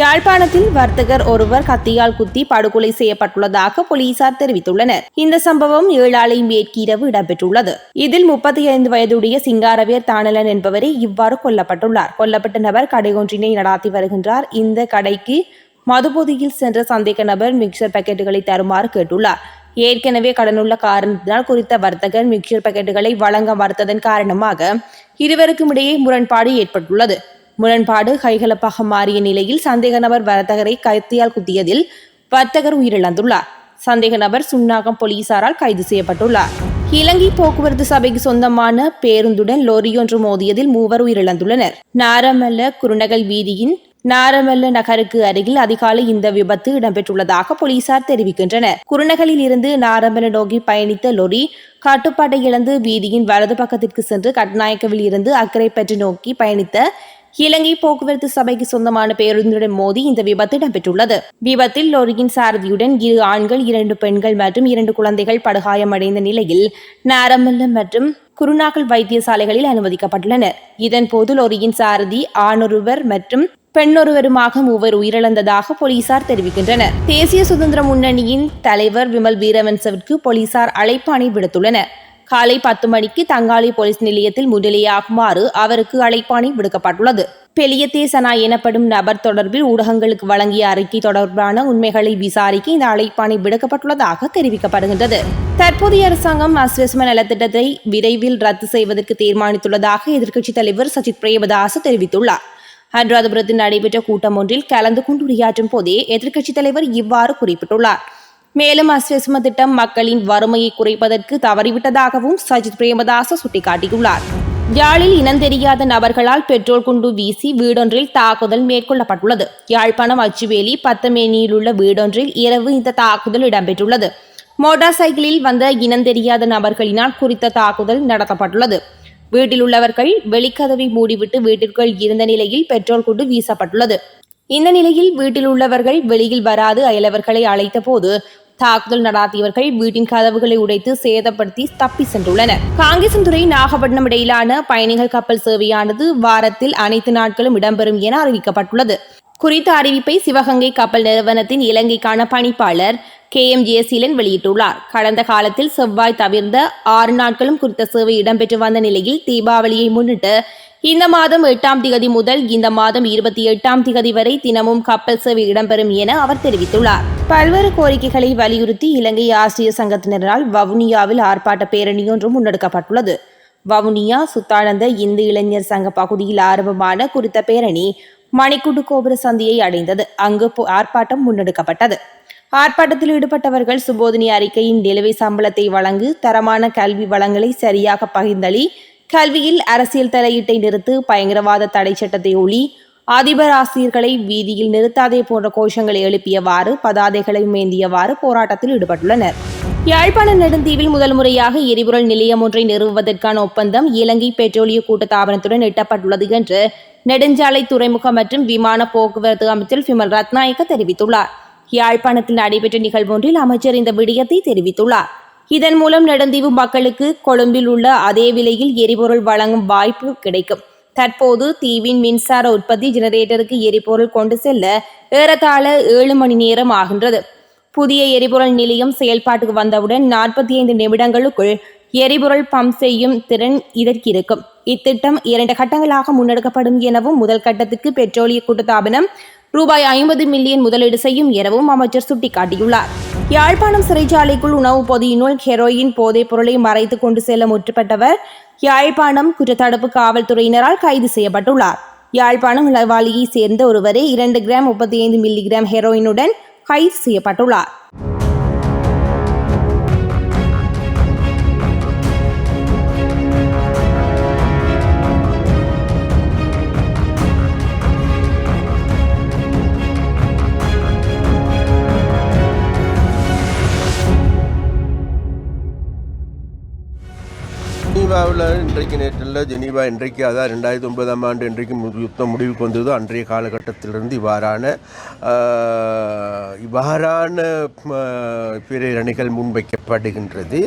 யாழ்ப்பாணத்தில் வர்த்தகர் ஒருவர் கத்தியால் குத்தி படுகொலை செய்யப்பட்டுள்ளதாக போலீசார் தெரிவித்துள்ளனர். இந்த சம்பவம் ஏழாலை மேற்கிரவு இடம்பெற்றுள்ளது. இதில் முப்பத்தி ஐந்து வயதுடைய சிங்காரவேர் தானலன் என்பவரே இவ்வாறு கொல்லப்பட்டுள்ளார். கொல்லப்பட்ட நபர் கடை ஒன்றினை நடாத்தி வருகின்றார். இந்த கடைக்கு மதுபோதையில் சென்ற சந்தேக நபர் மிக்சர் பாக்கெட்டுகளை தருமாறு கேட்டுள்ளார். ஏற்கனவே கடனுள்ள காரணத்தினால் குறித்த வர்த்தகர் மிக்சர் பாக்கெட்டுகளை வழங்க மறுத்ததன் காரணமாக இருவருக்கும் இடையே முரண்பாடு ஏற்பட்டுள்ளது. முரண்பாடு கைகலப்பாக மாறிய நிலையில் சந்தேக நபர் வர்த்தகரை கத்தியால் குத்தியதில் வர்த்தகர் உயிரிழந்துள்ளார். சந்தேக நபர் சுன்னாகம் போலீசாரால் கைது செய்யப்பட்டுள்ளார். இலங்கை போக்குவரத்து சபைக்கு சொந்தமான பேருந்துடன் லோரியொன்று மோதியதில் மூவர் உயிரிழந்துள்ளனர். நாரமல்ல குருநகல் வீதியின் நாரமல்ல நகருக்கு அருகில் அதிகாலை இந்த விபத்து இடம்பெற்றுள்ளதாக போலீசார் தெரிவிக்கின்றனர். குருநகலில் இருந்து நாரமல்ல நோக்கி பயணித்த லொரி கட்டுப்பாட்டை இழந்து வீதியின் வலது பக்கத்திற்கு சென்று கட்நாயக்கவில் இருந்து அக்கரைப்பற்று நோக்கி பயணித்த இலங்கை போக்குவரத்து சபைக்கு சொந்தமான பேருந்துடன் மோதி இந்த விபத்து இடம்பெற்றுள்ளது. விபத்தில் லோரியின் சாரதியுடன் இரு ஆண்கள் இரண்டு பெண்கள் மற்றும் இரண்டு குழந்தைகள் படுகாயமடைந்த நிலையில் நாரமல்ல மற்றும் குருநாகல் வைத்தியசாலைகளில் அனுமதிக்கப்பட்டுள்ளனர். இதன்போது லோரியின் சாரதி ஆணொருவர் மற்றும் பெண்ணொருவருமாக மூவர் உயிரிழந்ததாக போலீசார் தெரிவிக்கின்றனர். தேசிய சுதந்திர முன்னணியின் தலைவர் விமல் வீரவன்சவிற்கு போலீசார் அழைப்பாணை விடுத்துள்ளனர் காலை பத்து மணிக்கு தங்காளி போலீஸ் நிலையத்தில் முன்னிலையாகுமாறு அவருக்கு அழைப்பாணி விடுக்கப்பட்டுள்ளது. பெலியத்தேசனா எனப்படும் நபர் தொடர்பில் ஊடகங்களுக்கு வழங்கிய அறிக்கை தொடர்பான உண்மைகளை விசாரிக்க இந்த அழைப்பாணை விடுக்கப்பட்டுள்ளதாக தெரிவிக்கப்படுகின்றது. தற்போதைய அரசாங்கம் அஸ்வஸ்ம நலத்திட்டத்தை விரைவில் ரத்து செய்வதற்கு தீர்மானித்துள்ளதாக எதிர்க்கட்சித் தலைவர் சஜித் பிரேமதாஸ் தெரிவித்துள்ளார். அனுராதபுரத்தில் நடைபெற்ற கூட்டம் ஒன்றில் கலந்து கொண்டு உரையாற்றும் போதே எதிர்க்கட்சித் தலைவர் இவ்வாறு குறிப்பிட்டுள்ளார். மேலும் அஸ்வசம திட்டம் மக்களின் வறுமையை குறைப்பதற்கு தவறிவிட்டதாகவும் சஜித் பிரேமதாச சுட்டிக்காட்டியுள்ளார். யாழில் இனந்தெரியாத நபர்களால் பெட்ரோல் குண்டு வீசி வீடொன்றில் தாக்குதல் மேற்கொள்ளப்பட்டுள்ளது. யாழ்ப்பாணம் அச்சுவேலி பத்தமேனியில் உள்ள வீடொன்றில் இரவு இந்த தாக்குதல் இடம்பெற்றுள்ளது. மோட்டார் சைக்கிளில் வந்த இனந்தெரியாத நபர்களினால் குறித்த தாக்குதல் நடத்தப்பட்டுள்ளது. வீட்டில் உள்ளவர்கள் வெளிக்கதவை மூடிவிட்டு வீட்டிற்குள் இருந்த நிலையில் பெட்ரோல் குண்டு வீசப்பட்டுள்ளது. இந்த நிலையில் வீட்டில் உள்ளவர்கள் வெளியில் வராது அயலவர்களை அழைத்த போது தாக்குதல் நடாத்தியவர்கள் வீட்டின் கதவுகளை உடைத்து சேதப்படுத்தி தப்பி சென்றுள்ளனர். காங்கேசன்துறை நாகப்பட்டினம் இடையிலான பயணிகள் கப்பல் சேவையானது வாரத்தில் அனைத்து நாட்களும் இடம்பெறும் என அறிவிக்கப்பட்டுள்ளது. குறித்த அறிவிப்பை சிவகங்கை கப்பல் நிறுவனத்தின் இலங்கைக்கான பணிப்பாளர் கே எம் ஜெயசீலன் வெளியிட்டுள்ளார். கடந்த காலத்தில் செவ்வாய் தவிர்ந்த ஆறு நாட்களும் குறித்த சேவை இடம்பெற்று வந்த நிலையில் தீபாவளியை முன்னிட்டு இந்த மாதம் எட்டாம் திகதி முதல் இந்த மாதம் இருபத்தி எட்டாம் திகதி வரை தினமும் கப்பல் சேவை இடம்பெறும் என அவர் தெரிவித்துள்ளார். பல்வேறு கோரிக்கைகளை வலியுறுத்தி இலங்கை ஆசிரியர் சங்கத்தினரால் வவுனியாவில் ஆர்ப்பாட்ட பேரணி ஒன்றும் முன்னெடுக்கப்பட்டுள்ளது. வவுனியா சுத்தானந்த இந்து இளைஞர் சங்க பகுதியில் ஆரம்பமான குறித்த பேரணி மணிக்குண்டு கோபுர சந்தியை அடைந்தது. அங்கு ஆர்ப்பாட்டம் முன்னெடுக்கப்பட்டது. ஆர்ப்பாட்டத்தில் ஈடுபட்டவர்கள் சுபோதினி அறிக்கையின் நிலுவை சம்பளத்தை வழங்கு தரமான கல்வி வளங்களை சரியாக பகிர்ந்தளி கல்வியில் அரசியல் தலையீட்டை நிறுத்து பயங்கரவாத தடை சட்டத்தை ஒளி அதிபர் ஆசிரியர்களை வீதியில் நிறுத்தாதே போன்ற கோஷங்களை எழுப்பியவாறு பதாதைகளை மேந்தியவாறு போராட்டத்தில் ஈடுபட்டுள்ளனர். யாழ்ப்பாண நெடுந்தீவில் முதல் முறையாக எரிபொருள் நிலையம் ஒன்றை நிறுவுவதற்கான ஒப்பந்தம் இலங்கை பெட்ரோலிய கூட்டத்தாபனத்துடன் எட்டப்பட்டுள்ளது என்று நெடுஞ்சாலை துறைமுகம் மற்றும் விமான போக்குவரத்து அமைச்சர் விமல் ரத்நாயக்க தெரிவித்துள்ளார். யாழ்ப்பாணத்தில் நடைபெற்ற நிகழ்வொன்றில் அமைச்சர் இந்த விடயத்தை தெரிவித்துள்ளார். இதன் மூலம் நெடுந்தீவு மக்களுக்கு கொழும்பில் உள்ள அதே விலையில் எரிபொருள் வழங்கும் வாய்ப்பு கிடைக்கும். தற்போது தீவின் மின்சார உற்பத்தி ஜெனரேட்டருக்கு எரிபொருள் கொண்டு செல்ல ஏறத்தாழ ஏழு மணி நேரம் ஆகின்றது. புதிய எரிபொருள் நிலையம் செயல்பாட்டுக்கு வந்தவுடன் நாற்பத்தி ஐந்து நிமிடங்களுக்குள் எரிபொருள் பம்ப் செய்யும் திறன் இதற்கு இருக்கும். இத்திட்டம் இரண்டு கட்டங்களாக முன்னெடுக்கப்படும் எனவும் முதல் கட்டத்துக்கு பெட்ரோலிய கூட்டத்தாபனம் ரூபாய் ஐம்பது மில்லியன் முதலீடு செய்யும் எனவும் அமைச்சர் சுட்டிக்காட்டியுள்ளார். யாழ்ப்பாணம் சிறைச்சாலைக்குள் உணவு பொதியினுள் ஹெரோயின் போதைப் பொருளை மறைத்து கொண்டு செல்ல முற்பட்டவர் யாழ்ப்பாணம் குற்றத்தடுப்பு காவல்துறையினரால் கைது செய்யப்பட்டுள்ளார். யாழ்ப்பாணம் உளவாளியைச் சேர்ந்த ஒருவரே இரண்டு கிராம் முப்பத்தி ஐந்து மில்லிகிராம் ஹெரோயினுடன் கைது செய்யப்பட்டுள்ளார். ஜெனீவாவில் இன்றைக்கு நேற்றில் ஜெனீவா இன்றைக்கு அதான் ரெண்டாயிரத்தி ஒன்பதாம் ஆண்டு இன்றைக்கு யுத்தம் முடிவுக்கு வந்தது அன்றைய காலகட்டத்திலிருந்து இவ்வாறான இவ்வாறான பிரேரணிகள் முன்வைக்கப்படுகின்றது.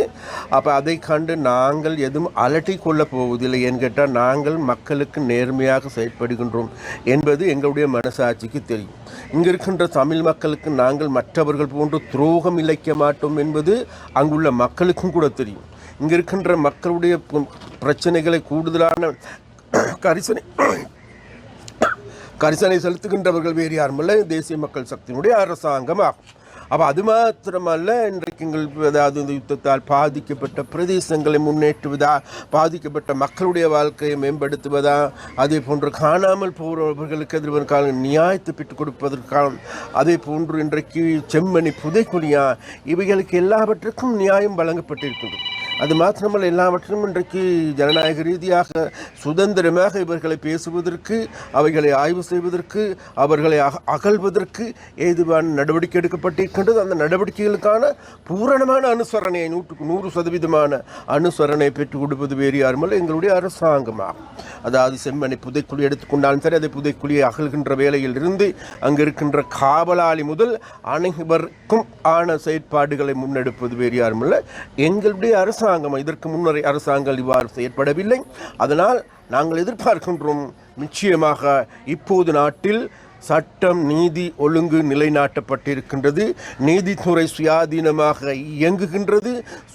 அப்போ அதை கண்டு நாங்கள் எதுவும் அலட்டி கொள்ளப் போவதில்லை ஏன்னு கேட்டால் நாங்கள் மக்களுக்கு நேர்மையாக செயற்படுகின்றோம் என்பது எங்களுடைய மனசாட்சிக்கு தெரியும். இங்கே இருக்கின்ற தமிழ் மக்களுக்கு நாங்கள் மற்றவர்கள் போன்று துரோகம் இழைக்க மாட்டோம் என்பது அங்குள்ள மக்களுக்கும் கூட தெரியும். இங்கே இருக்கின்ற மக்களுடைய பிரச்சனைகளை கூடுதலான கரிசனை கரிசனை செலுத்துகின்றவர்கள் வேறு யாருமல்ல தேசிய மக்கள் சக்தியினுடைய அரசாங்கம் ஆகும் அப்போ அது மாத்திரமல்ல இன்றைக்கு எங்கள் அதாவது இந்த யுத்தத்தால் பாதிக்கப்பட்ட பிரதேசங்களை முன்னேற்றுவதா பாதிக்கப்பட்ட மக்களுடைய வாழ்க்கையை மேம்படுத்துவதா அதே போன்று காணாமல் போகிறவர்களுக்கு எதிர்வருகால நியாயத்தை பெற்றுக் கொடுப்பதற்கான அதே போன்று இன்றைக்கு செம்மணி புதைக்குழியா இவைகளுக்கு எல்லாவற்றுக்கும் நியாயம் வழங்கப்பட்டிருக்கின்றது. அது மாத்திரமல்ல எல்லாவற்றிலும் இன்றைக்கு ஜனநாயக ரீதியாக சுதந்திரமாக இவர்களை பேசுவதற்கு அவைகளை ஆய்வு செய்வதற்கு அவர்களை அக அகழ்வதற்கு ஏதுவான நடவடிக்கை எடுக்கப்பட்டிருக்கின்றது. அந்த நடவடிக்கைகளுக்கான பூரணமான அனுசரணையை நூற்றுக்கு நூறு சதவீதமான அனுசரணை பெற்றுக் கொடுப்பது வேறு யாருமல்ல எங்களுடைய அரசாங்கமாகும். அதாவது செம்மனை புதைக்குழி எடுத்துக்கொண்டாலும் சரி அதை புதைக்குழியை அகழ்கின்ற வேலையில் இருந்து அங்கு இருக்கின்ற காவலாளி முதல் அனைவருக்கும் ஆன செயற்பாடுகளை முன்னெடுப்பது வேறு யாருமல்ல எங்களுடைய அரசாங்கம் இதற்கு முன்னரே அரசாங்கம் இவ்வாறு செயற்படவில்லை. அதனால் நாங்கள் எதிர்பார்க்கின்றோம் நிச்சயமாக இப்போது நாட்டில் சட்டம் நீதி ஒழுங்கு நிலைநாட்டப்பட்டிருக்கின்றது. நீதித்துறை சுயாதீனமாக இயங்குகின்றது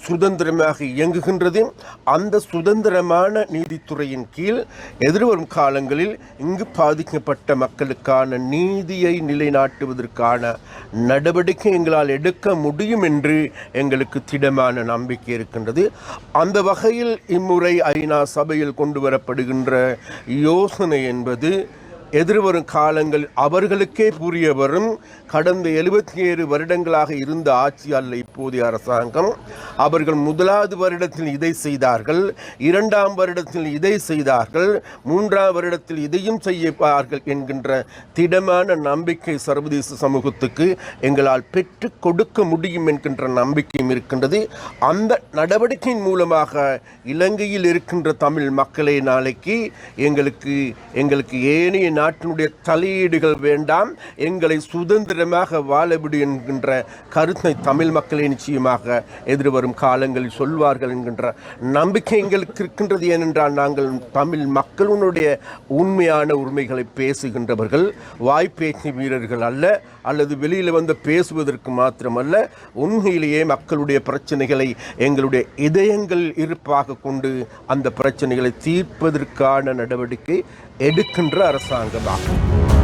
சுதந்திரமாக இயங்குகின்றது. அந்த சுதந்திரமான நீதித்துறையின் கீழ் எதிர்வரும் காலங்களில் இங்கு பாதிக்கப்பட்ட மக்களுக்கான நீதியை நிலைநாட்டுவதற்கான நடவடிக்கை எங்களால் எடுக்க முடியும் என்று எங்களுக்கு திடமான நம்பிக்கை இருக்கின்றது. அந்த வகையில் இம்முறை ஐநா சபையில் கொண்டு வரப்படுகின்ற யோசனை என்பது எதிர்வரும் காலங்கள் அவர்களுக்கே புரியவரும் கடந்த எழுபத்தி ஏழு வருடங்களாக இருந்த ஆட்சி அல்ல இப்போதைய அரசாங்கம். அவர்கள் முதலாவது வருடத்தில் இதை செய்தார்கள் இரண்டாம் வருடத்தில் இதை செய்தார்கள் மூன்றாம் வருடத்தில் இதையும் செய்யப்பார்கள் என்கின்ற திடமான நம்பிக்கை சர்வதேச சமூகத்துக்கு எங்களால் பெற்று கொடுக்க முடியும் என்கின்ற நம்பிக்கையும் இருக்கின்றது. அந்த நடவடிக்கையின் மூலமாக இலங்கையில் இருக்கின்ற தமிழ் மக்களை நாளைக்கு எங்களுக்கு எங்களுக்கு ஏனைய நாட்டினுடைய தலையீடுகள் வேண்டாம் எங்களை சுதந்திரமாக வாழவிடு என்கின்ற கருத்தை தமிழ் மக்களை நிச்சயமாக எதிர்வரும் காலங்களில் சொல்வார்கள் என்கின்ற நம்பிக்கை எங்களுக்கு இருக்கின்றது. ஏனென்றால் நாங்கள் தமிழ் மக்களுடைய உண்மையான உரிமைகளை பேசுகின்றவர்கள் வாய்ப்பேச்சு வீரர்கள் அல்ல அல்லது வெளியில் வந்து பேசுவதற்கு மாத்திரமல்ல உண்மையிலேயே மக்களுடைய பிரச்சனைகளை எங்களுடைய இதயங்கள் இருப்பாக கொண்டு அந்த பிரச்சனைகளை தீர்ப்பதற்கான நடவடிக்கை எடுக்கின்ற அரசாங்கம். அரசாங்கமாகும்